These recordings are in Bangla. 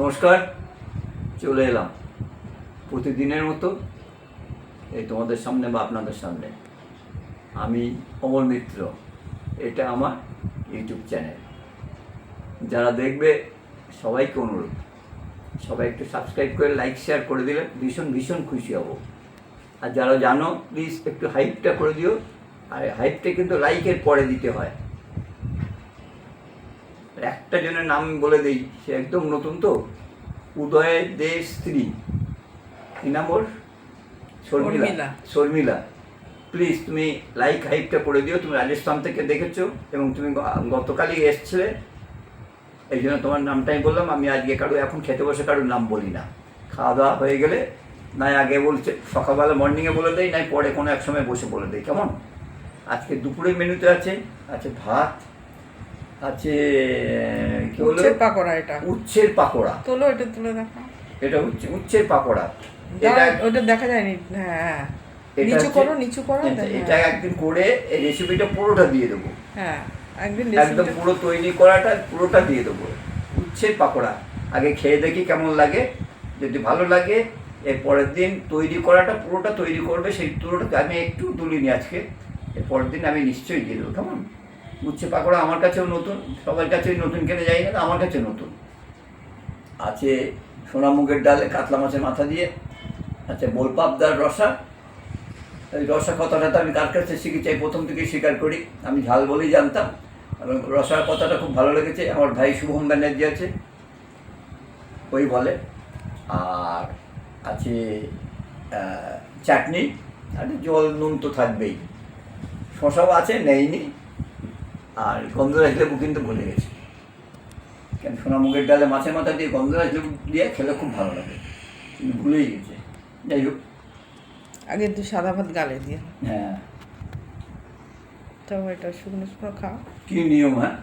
নমস্কার, চলে এলাম। প্রতিদিনের মতো এই তোমাদের সামনে বা আপনাদের সামনে। আমি অমল মিত্র, এটা আমার ইউটিউব চ্যানেল। যারা দেখবে, সবাইকে অনুরোধ। সবাই একটু সাবস্ক্রাইব করে লাইক, শেয়ার করে দিলে ভীষণ ভীষণ খুশি হব। আর যারা জানো প্লিজ একটু হাইপটা করে দিও। আর হাইপটা কিন্তু লাইকের পরে দিতে হয়। একটা জনের নাম বলে দিই সে একদম নতুন তো। উদয় দে স্ত্রী। কি নাম ওর? শর্মিলা। শর্মিলা। প্লিজ তুমি লাইক হাইপটা করে দিও। তুমি রাজস্থান থেকে দেখেছ এবং তুমি গতকালই এসছিলে। এই জন্য তোমার নামটাই বললাম। আমি আজকে কারও এখন খেতে বসে কারোর নাম বলি না। খাওয়া দাওয়া হয়ে গেলে নাই আগে বলছে সকালবেলা মর্নিংয়ে বলে দেয় নাই পরে কোনো এক সময় বসে বলে দেয় কেমন? আজকে দুপুরের মেনুতে আছে আছে ভাত আছে কি হলো উচ্ছের পাকোড়া এটা। উচ্ছের পাকোড়া। তোলো এটা তুলে দেখা এটা উচ্ছে উচ্ছের পাকোড়া। এটা ওটা দেখা যায়নি। হ্যাঁ নিচু করো নিচু করো এটা- হ্যাঁ। একদিন করে এই রেসিপিটা পুরোটা দিয়ে দেবো। হ্যাঁ একদিন একদম পুরো তৈরি করাটা পুরোটা দিয়ে দেবো। উচ্ছের পাকোড়া। আগে খেয়ে দেখি কেমন লাগে। যদি ভালো লাগে এর পরের দিন তৈরি করাটা পুরোটা তৈরি করবে। সেই পুরোটা আমি একটু তুলিনি আজকে। এর পরের দিন আমি নিশ্চয়ই দিয়ে দেবো। কেমন? উচ্ছে পাকোড়া আমার কাছেও নতুন, সবার কাছেই নতুন কিনে যাই না, আমার কাছে নতুন। আছে সোনা মুগের ডালে কাতলা মাছের মাথা দিয়ে আচ্ছা বোলপাপদার রসা। এই রসা কথাটা তো আমি কার কাছে শিখেছি? প্রথম থেকেই স্বীকার করি। আমি ঝাল বলেই জানতাম, এবং রসার কথাটা খুব ভালো লেগেছে। আমার ভাই শুভম ব্যানার্জি আছে, ওই বলে। আর আছে চাটনি, আর জল নুন তো থাকবেই। শশাও আছে, নেইনি। আর গন্ধরাজ লেবু কিন্তু ভুলে গেছি। কেন সোনামুগের ডালে মাছের মাথা দিয়ে গন্ধরাজ লেবু দিয়ে খেলে খুব ভালো লাগে। কিন্তু ভুলেই গেছে। যাই হোক। আগে একটু সাদা ভাত গালে দিয়ে। হ্যাঁ। তাও এটা শুকনো শুকনো খাও। কি নিয়ম হ্যাঁ?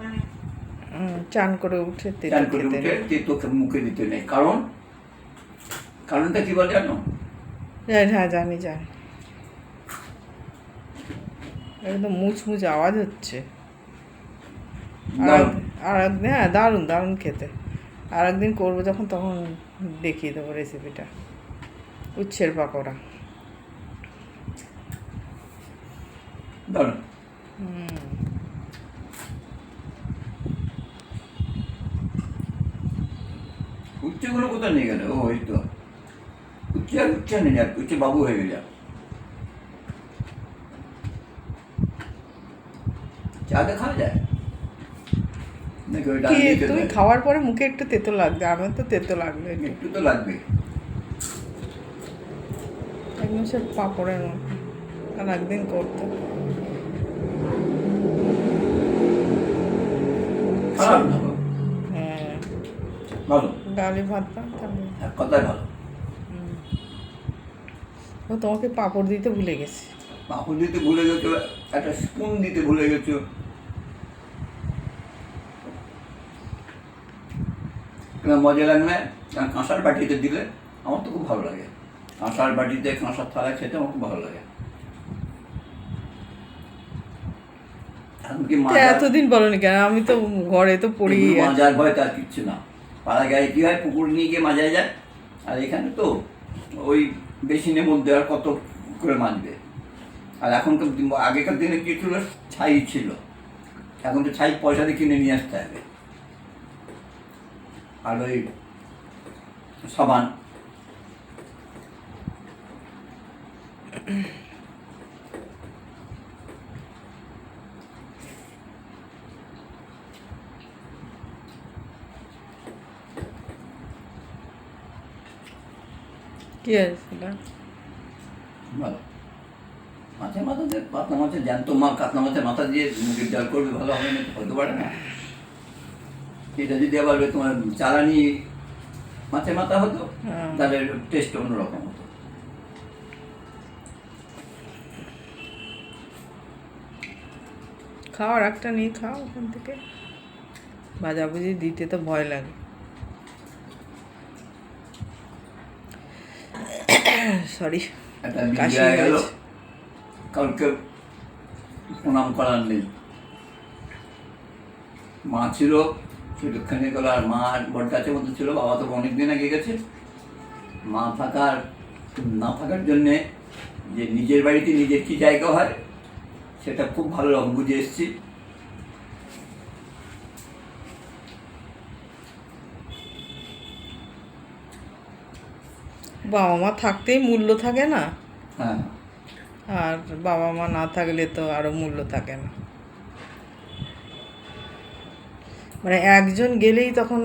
চান করে উঠে চান করে উঠে তেতো মুখে দিতে নেই। কারণ? কারণটা কি বলে জানো হ্যাঁ জানি জানি। একদম মুচমুচ আওয়াজ হচ্ছে। আর একদিন হ্যাঁ দারুণ দারুণ খেতে। আর একদিন করব যখন তখন দেখিয়ে দেবো রেসিপিটা উচ্ছের পাকোড়া। দারুণ। উচ্চগুলো কোথায় নিয়ে গেল? ও এই তো। উচ্চ আর উচ্চ নেই আর উচ্চ বাবু হয়ে গেল চাতে খাওয়া যায় নাকি ওই ডাল কি দিয়ে খেতে তুমি খাওয়ার পরে মুখে একটু তেতো লাগবে আমার তো তেতো লাগবে। একটু। তো লাগবে। একদম পাঁপড়ের মতো আর একদিন করতো। হ্যাঁ। ভালো? ডালি ভাত ভালো। ও তোমাকে পাঁপড় দিতে ভুলে গেছি। পাপড় দিতে ভুলে গেছো একটা স্পুন দিতে ভুলে গেছো। এবার মজা লাগবে কারণ কাঁসার বাটিতে দিলে আমার তো খুব ভালো লাগে। কাঁসার বাটিতে কাঁসার থালায় খেতে আমার খুব ভালো লাগে। এতদিন বলনি কেন? আমি তো ঘরে তো পড়ি। মাজার ভয় তার কিচ্ছু না। পাড়া গায়ে কী হয় পুকুর নিয়ে গিয়ে মাজায় যায় আর এখানে তো ওই বেসিনের মধ্যে আর কত করে মাজবে। আর এখনকার আগেকার দিনে কি ছিল? ছাই ছিল। এখন তো ছাই পয়সা দিয়ে কিনে নিয়ে আসতে হবে। আর ওই সাবান। কি সেটা? ভালো মাছের মাথা দিয়ে কাতলা মাছের জ্যান্ত মা কাতলা মাছের মাথা দিয়ে মুগের ডাল করবে ভালো হবে না হতে পারে না। এটা যদি আবার তোমার চালানি মাছের মাথা হতো হ্যাঁ। তাহলে টেস্ট অন্যরকম হতো। খাও আর একটা নিয়ে খাও ওখান থেকে। ভাজাভুজি দিতে তো ভয় লাগে। সরি কাউকে প্রণাম করার নেই। মা ছিল সেটুকখানি গেল আর মা বট গাছের মতো ছিল বাবা তো অনেক দিন আগে গেছে। মা থাকার না থাকার জন্যে যে নিজের বাড়িতে নিজের কি জায়গা হয় সেটা খুব ভালো রকম বুঝে এসেছি। বাবা মা থাকতেই মূল্য থাকে না? হ্যাঁ। আর বাবা মা না থাকলে তো আরও মূল্য থাকে না। মানে একজন গেলেই তখন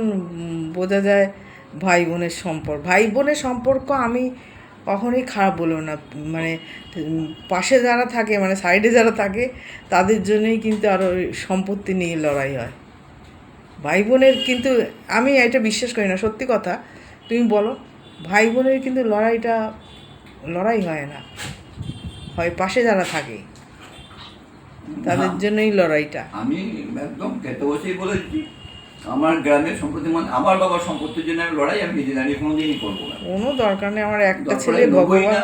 বোঝা যায় ভাই বোনের সম্পর্ক। ভাই বোনের সম্পর্ক আমি কখনোই খারাপ বলব না। মানে পাশে যারা থাকে মানে সাইডে যারা থাকে, তাদের জন্যই কিন্তু আরও সম্পত্তি নিয়ে লড়াই হয়। ভাই বোনের কিন্তু, আমি এটা বিশ্বাস করি না, সত্যি কথা। তুমি বলো, ভাই বোনের কিন্তু লড়াইটা, লড়াই হয় না। হয় পাশে যারা থাকে। তাদের না। জন্যই লড়াইটা। আমি একদম খেতে বসেই বলেছি আমার গ্রামের সম্পত্তি মানে আমার বাবার সম্পত্তির জন্য আমি লড়াই আমি নিজে দাঁড়িয়ে কোনোদিনই করব না। কোনো দরকার নেই আমার একটা ছেলে হয় ভগবান।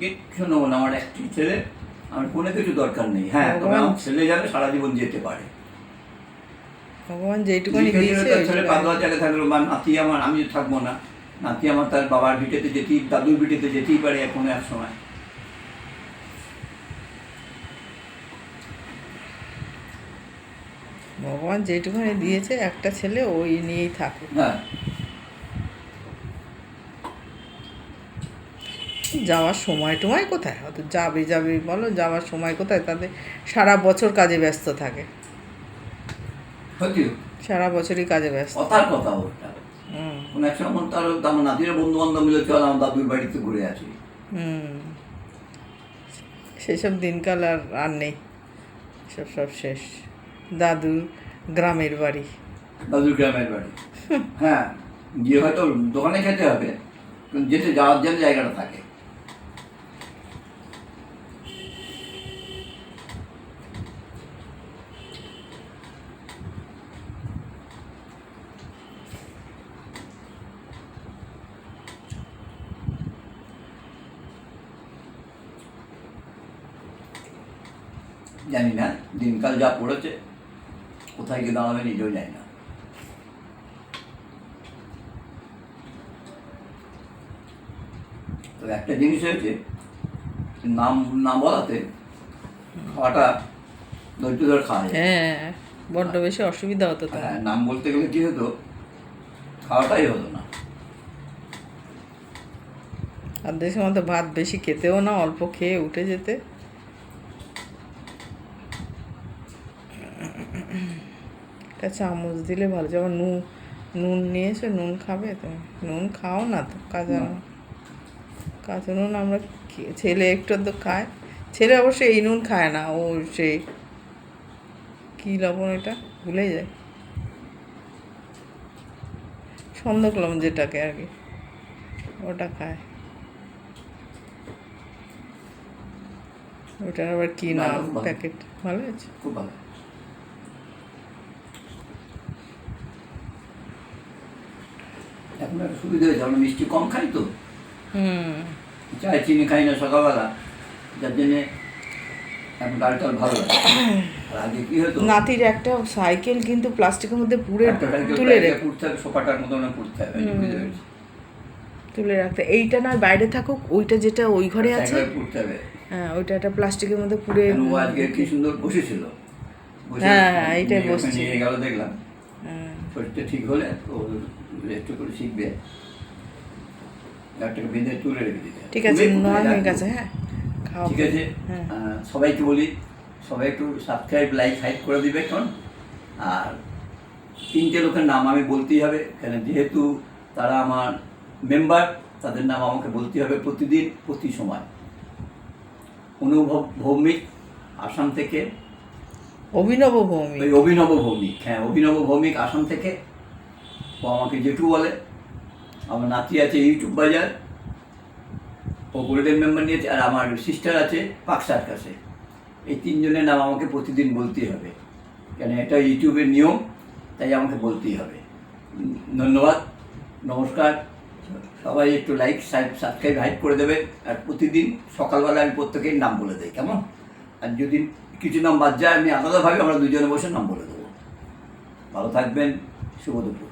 কিচ্ছু নেব না আমার একটি ছেলে আমার কোনো কিছু দরকার নেই। হ্যাঁ তবে আমার ছেলে যাবে সারা জীবন যেতে পারে। ভগবান দিলে দিয়েছে ছেলে পাগলা জায়গায় থাকল বা নাতি আমার আমি থাকব না। নাতি আমার তার বাবার ভিটেতে যেতেই দাদুর ভিটেতে যেতেই পারে কোনো এক সময়। ভগবান যেইটুকুনি দিয়েছে একটা ছেলে ওই নিয়েই থাকুক। হ্যাঁ। যাওয়ার সময় টময় কোথায়? অত যাবে যাবে বলো যাওয়ার সময় কোথায়? তাদের সারা বছর কাজে ব্যস্ত থাকে। সারা বছরই কাজে ব্যস্ত। কথার কথা ওটা হুম। কোনো এক সময় তার আমার নাতিরা বন্ধু বান্ধব মিলে চল আমার দাদুর বাড়িতে ঘুরে আসি। হুম। সেসব দিনকাল আর আর নেই। সব সব শেষ। দাদু গ্রামের বাড়ি। দাদুর গ্রামের বাড়ি। হ্যাঁ গিয়ে হয়তো দোকানে খেতে হবে যেতে যাওয়ার জন্য জায়গাটা থাকে। জানি না দিনকাল যা পড়েছে। কোথায় গিয়ে দাঁড়াবে নিজেও জানি না। তবে একটা জিনিস হয়েছে নাম না বলাতে খাওয়াটা ধৈর্য ধরে খাওয়া যায় হ্যাঁ বড্ড বেশি অসুবিধা হতো তো হ্যাঁ নাম বলতে গেলে কি হতো? খাওয়াটাই হতো না। আর দেশের মতো ভাত বেশি খেতেও না অল্প খেয়ে উঠে যেতে। একটা চামচ দিলে ভালো। যেমন নুন নুন নিয়ে নিয়েছো নুন খাবে তো। নুন খাও না তো কাঁচা। নুন। কাঁচা নুন আমরা ছেলে একটু তো খায়। ছেলে অবশ্য এই নুন খায় না ও সেই কী লবণ এটা? ভুলে যায়। সন্দক করলাম যেটাকে আর কি ওটা খায়। ওটার আবার কি নাম? প্যাকেট। ভালো আছে খুব ভালো। এখন একটা সুবিধা হয়েছে আমরা মিষ্টি কম খাই তো। চায় চিনি খাই না সকালবেলা। যার জন্যে এখন ভালো লাগে আর আগে কি হতো? নাতির একটা সাইকেল কিন্তু প্লাস্টিকের মধ্যে পুরে তুলে রেখে পুড়তে হবে সোফাটার মতো না পুড়তে হবে। তুলে রাখতে। এইটা না বাইরে থাকুক ওইটা যেটা ওই ঘরে আছে। পুড়তে হবে। হ্যাঁ ওইটা একটা প্লাস্টিকের মধ্যে পুরে আজকে কি সুন্দর বসেছিল? হ্যাঁ, হ্যাঁ, এইটাই বসছে। নিয়ে গেল দেখলাম। শরীরটা ঠিক হলে ও একটু করে শিখবে। একটাকে বেঁধে তুলে রেখে দিতে। ঠিক আছে কোথায় নয় হয়ে হ্যাঁ ঠিক আছে? হ্যাঁ। সবাইকে বলি সবাই একটু সাবস্ক্রাইব লাইক হাইক করে দিবে এখন। আর তিনটে লোকের নাম আমি বলতেই হবে কেন যেহেতু তারা আমার মেম্বার তাদের নাম আমাকে বলতে হবে প্রতিদিন প্রতি সময়। অনুভব ভৌমিক আসাম থেকে অভিনব ভৌমি ওই অভিনব ভৌমিক হ্যাঁ অভিনব ভৌমিক আসাম থেকে ও আমাকে জেঠু বলে। আমার নাতি আছে ইউটিউব বাজার, ও গোল্ডেন মেম্বার নিয়েছে, আর আমার সিস্টার আছে পাকসার কাছে। এই তিনজনের নাম আমাকে প্রতিদিন বলতেই হবে। কেন, এটা ইউটিউবের নিয়ম, তাই আমাকে বলতেই হবে। ধন্যবাদ, নমস্কার। সবাই একটু লাইক সাবস্ক্রাইব হাইপ করে দেবে। আর প্রতিদিন সকালবেলা আমি প্রত্যেকের নাম বলে দিই, কেমন? আর যদি কিছু নাম বাদ যায়, আমি আলাদাভাবে আমরা দুজনে বসে নাম বলে দেবো। ভালো থাকবেন, শুভ দুপুর।